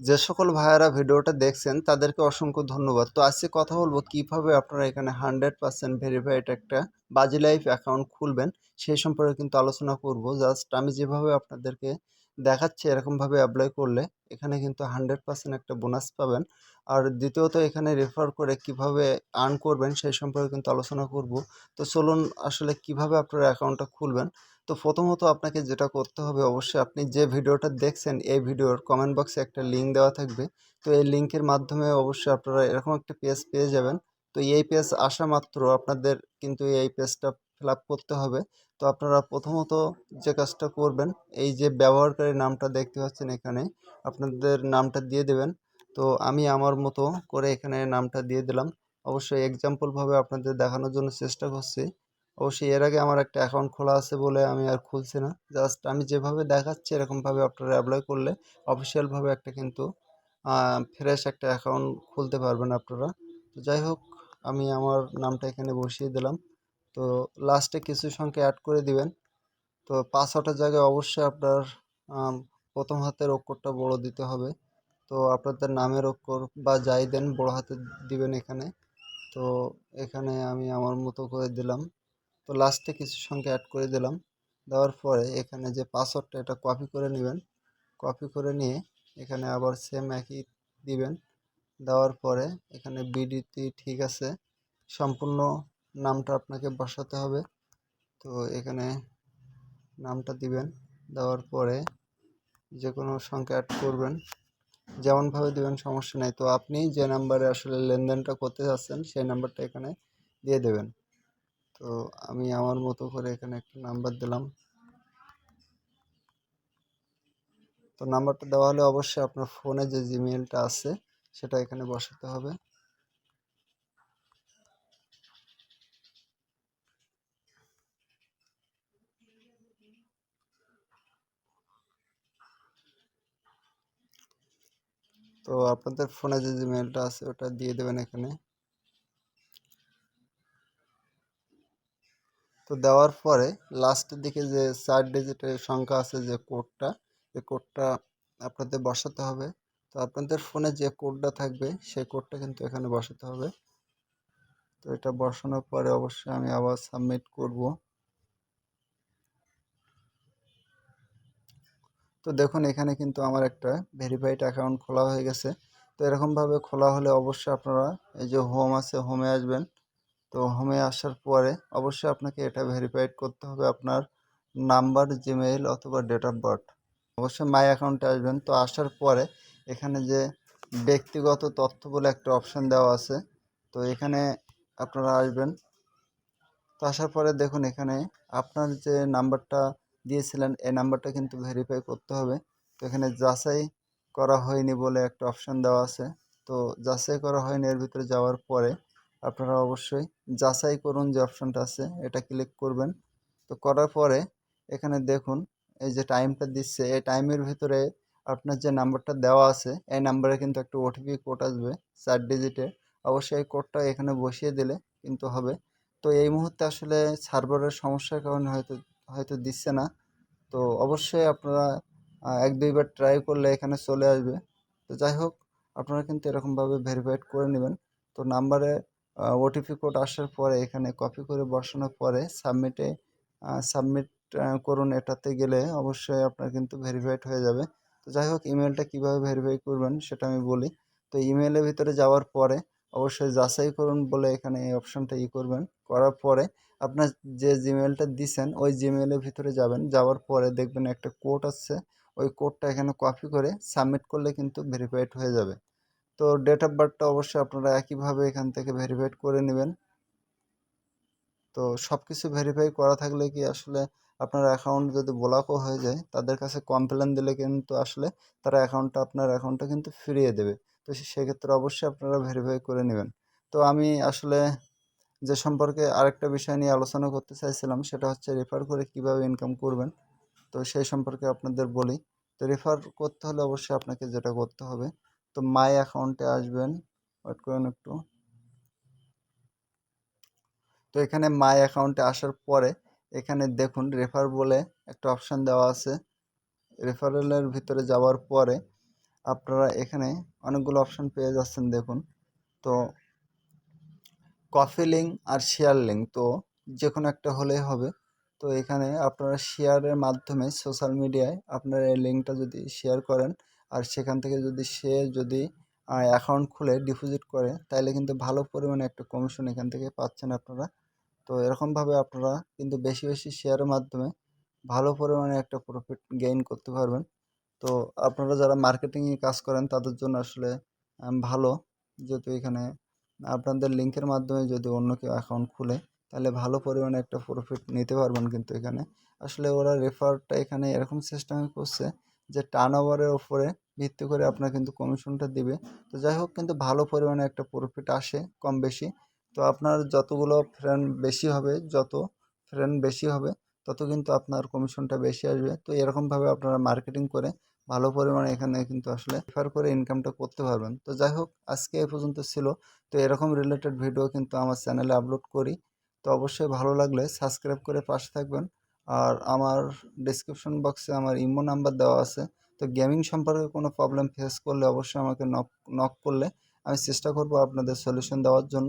যে সকল ভাইয়েরা ভিডিওটা দেখছেন, তাদেরকে অসংখ্য ধন্যবাদ। তো আজকে কথা বলব কীভাবে আপনারা এখানে হান্ড্রেড পার্সেন্ট ভেরিফাইড একটা বাজি লাইফ অ্যাকাউন্ট খুলবেন, সেই সম্পর্কে কিন্তু আলোচনা করব। জাস্ট আমি যেভাবে আপনাদেরকে দেখাচ্ছি, এরকমভাবে অ্যাপ্লাই করলে এখানে কিন্তু হান্ড্রেড পার্সেন্ট একটা বোনাস পাবেন। আর দ্বিতীয়ত, এখানে রেফার করে কীভাবে আর্ন করবেন, সেই সম্পর্কে কিন্তু আলোচনা করব। তো চলুন আসলে কীভাবে আপনারা অ্যাকাউন্টটা খুলবেন। তো প্রথমত আপনাকে যেটা করতে হবে, অবশ্যই আপনি যে ভিডিওটা দেখছেন, এই ভিডিওর কমেন্ট বক্সে একটা লিঙ্ক দেওয়া থাকবে। তো এই লিঙ্কের মাধ্যমে অবশ্যই আপনারা এরকম একটা পেজ পেয়ে যাবেন। তো এই পেজ আসা মাত্র আপনাদের কিন্তু এই পেজটা ফিল করতে হবে। তো আপনারা প্রথমত যে কাজটা করবেন, এই যে ব্যবহারকারী নামটা দেখতে পাচ্ছেন এখানে, আপনাদের নামটা দিয়ে দেবেন। তো আমি আমার মতো করে এখানে নামটা দিয়ে দিলাম। অবশ্যই এক্সাম্পলভাবে আপনাদের দেখানোর জন্য চেষ্টা করছি। অবশ্যই এর আগে আমার একটা অ্যাকাউন্ট খোলা আছে বলে আমি আর খুলছি না। জাস্ট আমি যেভাবে দেখাচ্ছি এরকমভাবে আপনারা অ্যাপ্লাই করলে অফিসিয়ালভাবে একটা কিন্তু ফ্রেশ একটা অ্যাকাউন্ট খুলতে পারবেন আপনারা। তো যাই হোক আমি আমার নামটা এখানে বসিয়ে দিলাম। তো লাস্টে কিছু সংখ্যা অ্যাড করে দিবেন। তো পাসওয়ার্ডের জায়গায় অবশ্যই আপনার প্রথম হাতের অক্ষরটা বড় দিতে হবে। তো আপনাদের নামের অক্ষর বা যাই দেন বড় হাতে দিবেন এখানে। তো এখানে আমি আমার মতো করে দিলাম। তো লাস্টে কিছু সংখ্যা অ্যাড করে দিলাম। দেওয়ার পরে এখানে যে পাসওয়ার্ডটা এটা কপি করে নেবেন। কপি করে নিয়ে এখানে আবার সেম একই দিবেন। দেওয়ার পরে এখানে বিডিটি ঠিক আছে। সম্পূর্ণ নামটা আপনাকে বসাতে হবে। তো এখানে নামটা দিবেন। দেওয়ার পরে যে কোনো সংখ্যা অ্যাড করবেন। যেমনভাবে দিবেন সমস্যা নেই। তো আপনি যে নাম্বারে আসলে লেনদেনটা করতে যাচ্ছেন সেই নাম্বারটা এখানে দিয়ে দেবেন। তো আমি আমার মতো করে এখানে একটা নাম্বার দিলাম। তো নাম্বারটা দেওয়া হলে অবশ্যই আপনার ফোনে যে জিমেলটা আছে সেটা এখানে বসাতে হবে। তো আপনাদের ফোনে যে জিমেলটা আছে ওটা দিয়ে দেবেন এখানে। তো দেওয়ার পরে লাস্টের দিকে যে চার ডিজিটের সংখ্যা আছে যে কোডটা এই কোডটা আপনাদের বসাতে হবে। তো আপনাদের ফোনে যে কোডটা থাকবে, সেই কোডটা কিন্তু এখানে বসাতে হবে। তো এটা বসানোর পরে অবশ্যই আমি আবার সাবমিট করব। তো দেখুন, এখানে কিন্তু আমার একটা ভেরিফাইড অ্যাকাউন্ট খোলা হয়ে গেছে। তো এরকমভাবে খোলা হলে অবশ্যই আপনারা এই যে হোম আছে হোমে আসবেন। তো হোমে আসার পরে অবশ্যই আপনাকে এটা ভেরিফাইড করতে হবে আপনার নাম্বার জিমেইল অথবা ডেট অফ বার্থ অবশ্যই মাই অ্যাকাউন্টে আসবেন। তো আসার পরে এখানে যে ব্যক্তিগত তথ্য বলে একটা অপশন দেওয়া আছে। তো এখানে আপনারা আসবেন। তো আসার পরে দেখুন এখানে আপনার যে নাম্বারটা দিয়েছিলেন, এই নাম্বারটা কিন্তু ভেরিফাই করতে হবে। তো এখানে যাচাই করা হয়নি বলে একটা অপশন দেওয়া আছে। তো যাচাই করা হয়নি, এর ভিতরে যাওয়ার পরে আপনারা অবশ্যই যাচাই করুন যে অপশনটা আছে, এটা ক্লিক করবেন। তো করার পরে এখানে দেখুন, এই যে টাইমটা দিচ্ছে, এই টাইমের ভিতরে আপনার যে নাম্বারটা দেওয়া আছে, এই নাম্বারে কিন্তু একটা ওটিপি কোড আসবে, চার ডিজিটের অবশ্যই এই কোডটা এখানে বসিয়ে দিলে কিন্তু হবে। তো এই মুহূর্তে আসলে সার্ভারের সমস্যার কারণে হয়তো হয়তো দিচ্ছে না। তো অবশ্যই আপনারা এক দুইবার ট্রাই করলে এখানে চলে আসবে। তো যাই হোক, আপনারা কিন্তু এরকমভাবে ভেরিফাইড করে নেবেন। তো নাম্বারে ওটিপি কোড আসার পরে এখানে কপি করে বসানোর পরে সাবমিটে সাবমিট করুন। এটাতে গেলে অবশ্যই আপনার কিন্তু ভেরিফাইড হয়ে যাবে। তো যাই হোক ইমেলটা কীভাবে ভেরিফাই করবেন সেটা আমি বলি। তো ইমেলের ভিতরে যাওয়ার পরে অবশ্যই যাচাই করুন বলে এখানে এই অপশানটা ই করবেন। করার পরে আপনার যে জিমেলটা দিছেন, ওই জিমেলের ভিতরে যাবেন। যাওয়ার পরে দেখবেন একটা কোড আসছে। ওই কোডটা এখানে কপি করে সাবমিট করলে কিন্তু ভেরিফাইড হয়ে যাবে। তো ডেট অফ বার্থটা অবশ্যই আপনারা একইভাবে এখান থেকে ভেরিফাইড করে নেবেন। তো সব কিছু ভেরিফাই করা থাকলে কি আসলে আপনার অ্যাকাউন্ট যদি ব্লকও হয়ে যায়, তাদের কাছে কমপ্লেন দিলে কিন্তু আসলে তারা অ্যাকাউন্টটা আপনার অ্যাকাউন্টটা কিন্তু ফিরিয়ে দেবে। তো সেক্ষেত্রে অবশ্যই আপনারা ভেরিফাই করে নেবেন। তো আমি আসলে যে সম্পর্কে আরেকটা বিষয় নিয়ে আলোচনা করতে চাইছিলাম, সেটা হচ্ছে রেফার করে কীভাবে ইনকাম করবেন। তো সেই সম্পর্কে আপনাদের বলি। তো রেফার করতে হলে অবশ্যই আপনাকে যেটা করতে হবে, তো মাই অ্যাকাউন্টে আসবেন। ওয়েট করুন একটু। তো এখানে মাই অ্যাকাউন্টে আসার পরে এখানে দেখুন রেফার বলে একটা অপশান দেওয়া আছে। রেফারেলের ভিতরে যাওয়ার পরে আপনারা এখানে অনেকগুলো অপশান পেয়ে যাচ্ছেন দেখুন। তো কফি লিঙ্ক আর শেয়ার লিঙ্ক তো যে কোনো একটা হলেই হবে। তো এখানে আপনারা শেয়ারের মাধ্যমে সোশ্যাল মিডিয়ায় আপনারা এই লিঙ্কটা যদি শেয়ার করেন আর সেখান থেকে যদি সে যদি অ্যাকাউন্ট খুলে ডিপোজিট করে তাহলে কিন্তু ভালো পরিমাণে একটা কমিশন এখান থেকে পাচ্ছেন আপনারা। তো এরকমভাবে আপনারা কিন্তু বেশি বেশি শেয়ারের মাধ্যমে ভালো পরিমাণে একটা প্রফিট গেইন করতে পারবেন। তো আপনারা যারা মার্কেটিংয়ে কাজ করেন, তাদের জন্য আসলে ভালো। যেহেতু এখানে আপনাদের লিঙ্কের মাধ্যমে যদি অন্য কেউ অ্যাকাউন্ট খুলে, তাহলে ভালো পরিমাণে একটা প্রফিট নিতে পারবেন কিন্তু এখানে। আসলে ওরা রেফারটা এখানে এরকম সিস্টেমে করছে যে টার্ন ওভারের ওপরে ভিত্তি করে আপনার কিন্তু কমিশনটা দিবে। তো যাই হোক, কিন্তু ভালো পরিমাণে একটা প্রফিট আসে কম বেশি। তো আপনার যতগুলো ফ্রেন্ড বেশি হবে, যত ফ্রেন্ড বেশি হবে, তত কিন্তু আপনার কমিশনটা বেশি আসবে। তো এরকমভাবে আপনারা মার্কেটিং করে ভালো পরিমাণে এখানে কিন্তু আসলে রেফার করে ইনকামটা করতে পারবেন। তো যাই হোক, আজকে এ পর্যন্ত ছিল। তো এরকম রিলেটেড ভিডিও কিন্তু আমার চ্যানেলে আপলোড করি। তো অবশ্যই ভালো লাগলে সাবস্ক্রাইব করে পাশে থাকবেন। আর আমার ডিসক্রিপশন বক্সে আমার ইমো নাম্বার দেওয়া আছে। তো গেমিং সম্পর্কে কোনো প্রবলেম ফেস করলে অবশ্যই আমাকে নক নক করলে আমি চেষ্টা করব আপনাদের সলিউশন দেওয়ার জন্য।